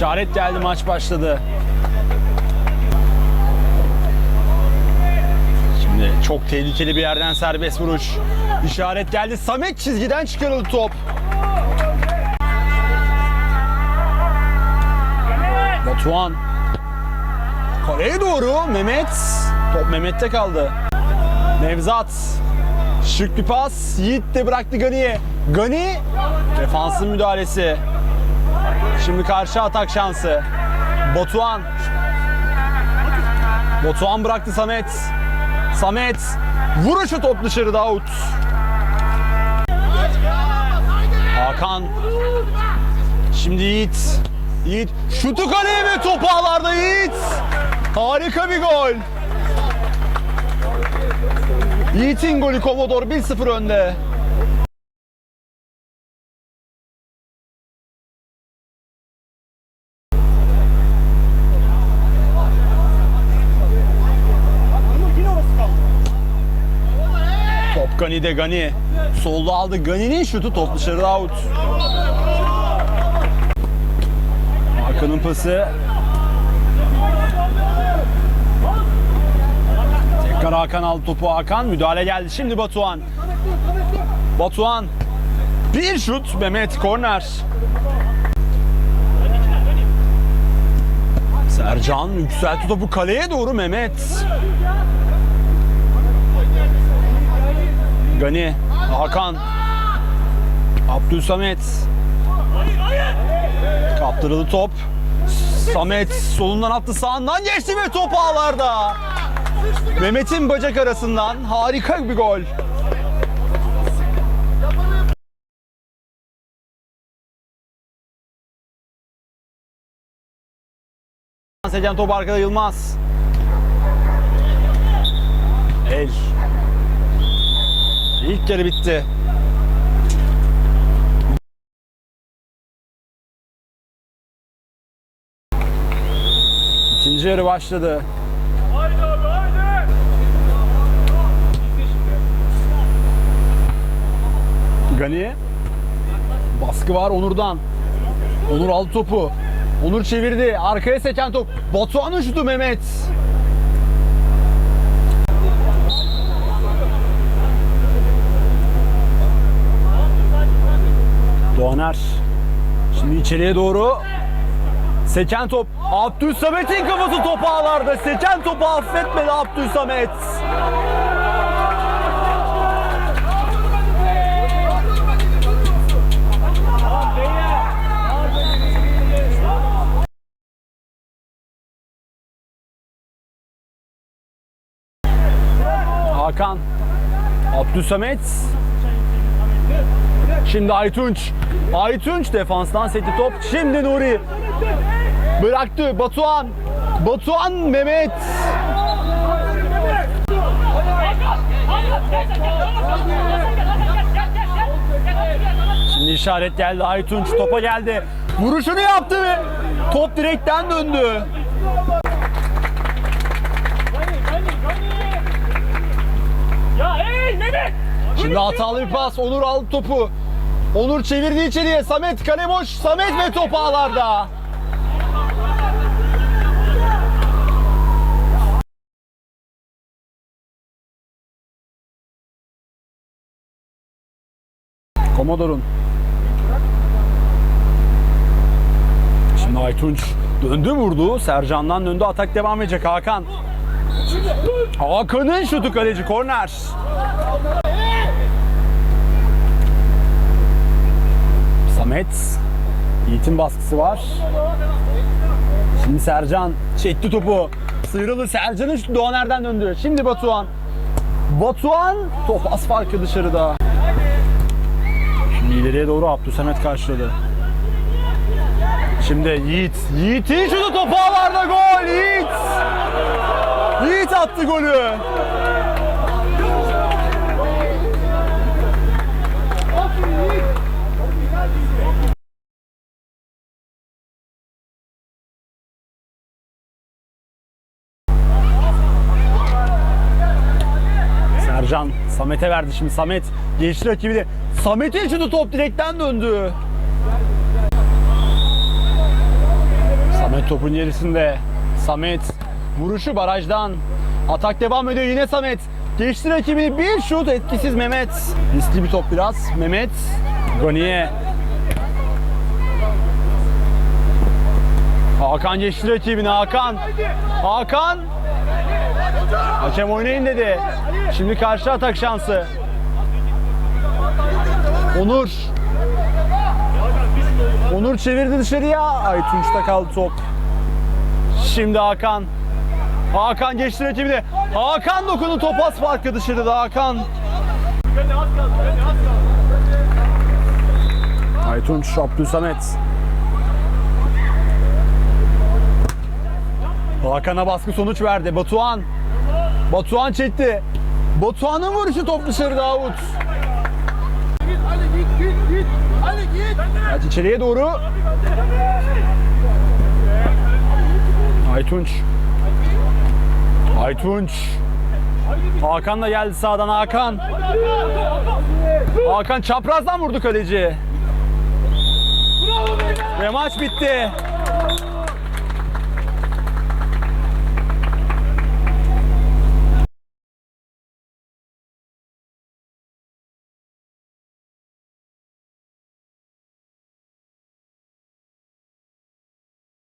İşaret geldi maç başladı. Şimdi çok tehlikeli bir yerden serbest vuruş. İşaret geldi. Samet çizgiden çıkarıldı top. Batuhan. Kaleye doğru Mehmet. Top Mehmet'te kaldı. Nevzat. Şık bir pas. Yiğit de bıraktı Gani'ye. Gani defansın müdahalesi. Şimdi karşı atak şansı. Batuhan. Batuhan bıraktı Samet. Samet. Vuruşu top dışarıda out. Hakan. Şimdi Yiğit. Yiğit. Şutu kaleye ve topu ağlarda Yiğit. Harika bir gol. Yiğit'in golü Komodor 1-0 önde. Top Gani'de Gani. Solda aldı Gani'nin şutu top dışarıda out. Hakan'ın pası. Hakan aldı topu Hakan. Müdahale geldi. Şimdi Batuhan. Batuhan. Bir şut Mehmet korner. Sercan yükseltti topu kaleye doğru Mehmet. Gani, Hakan, Abdülsamet. Kaptırıldı top. Samet solundan attı sağından geçti ve top ağlarda. Mehmet'in bacak arasından harika bir gol. Seken top arkada Yılmaz. El. İlk yarı bitti. İkinci yarı başladı. Gani. Baskı var Onur'dan. Onur aldı topu. Onur çevirdi. Arkaya seken top. Batuhan'ın şutu Mehmet. Doğaner. Şimdi içeriye doğru. Seken top. Abdülsamet'in kafası topu ağlarda. Seken topu affetmedi Abdülsamet. Hakan. Abdülsamet. Şimdi Aytunç. Aytunç defanstan sekti top. Şimdi Nuri. Bıraktı Batuhan. Batuhan Mehmet. Şimdi işaret geldi. Aytunç topa geldi. Vuruşunu yaptı ve top direkten döndü. Şimdi hatalı bir pas. Onur aldı topu. Onur çevirdi içeriye. Samet kale boş. Samet ve top ağlarda. Komodor'un. Şimdi Aytunç döndü vurdu. Sercan'dan döndü. Atak devam edecek Hakan. Hakan'ın şutu kaleci korner. Samet. Yiğit'in baskısı var. Şimdi Sercan çekti topu. Sıyrıldı. Sercan'ın şutu Doğaner'den döndü. Şimdi Batuhan. Batuhan top az farkı dışarıda. Şimdi ileriye doğru Abdülsamet karşıladı. Şimdi Yiğit. Yiğit'in şutu topu ağlarda gol. Yiğit. Yiğit attı golü. Sercan Samet'e verdi şimdi Samet geçti rakibini. Samet'in şutu top direkten döndü. Samet topun gerisinde. Samet vuruşu barajdan. Atak devam ediyor yine Samet. Geçti rakibini bir şut etkisiz Mehmet. Riskli bir top biraz. Mehmet Goni'ye. Hakan geçti rakibini Hakan. Hakan. Hakem oynayın dedi. Şimdi karşı atak şansı. Onur. Onur çevirdi dışarıya. Aytunç'ta kaldı top. Şimdi Hakan. Hakan geçti rakibini. Hakan dokundu top pas farkı dışarıda Hakan. Az az kaldı. Aytunç, Abdülsamet. Hakan'a baskı sonuç verdi. Batuhan. Batuhan çekti. Batuhan'ın vuruşu top dışarıda out. Hadi git git git. Hadi git. Kaç içeriye doğru. Aytunç. Aytunç. Hakan da geldi sağdan Hakan. Hakan çaprazdan vurdu kaleci. Ve maç bitti.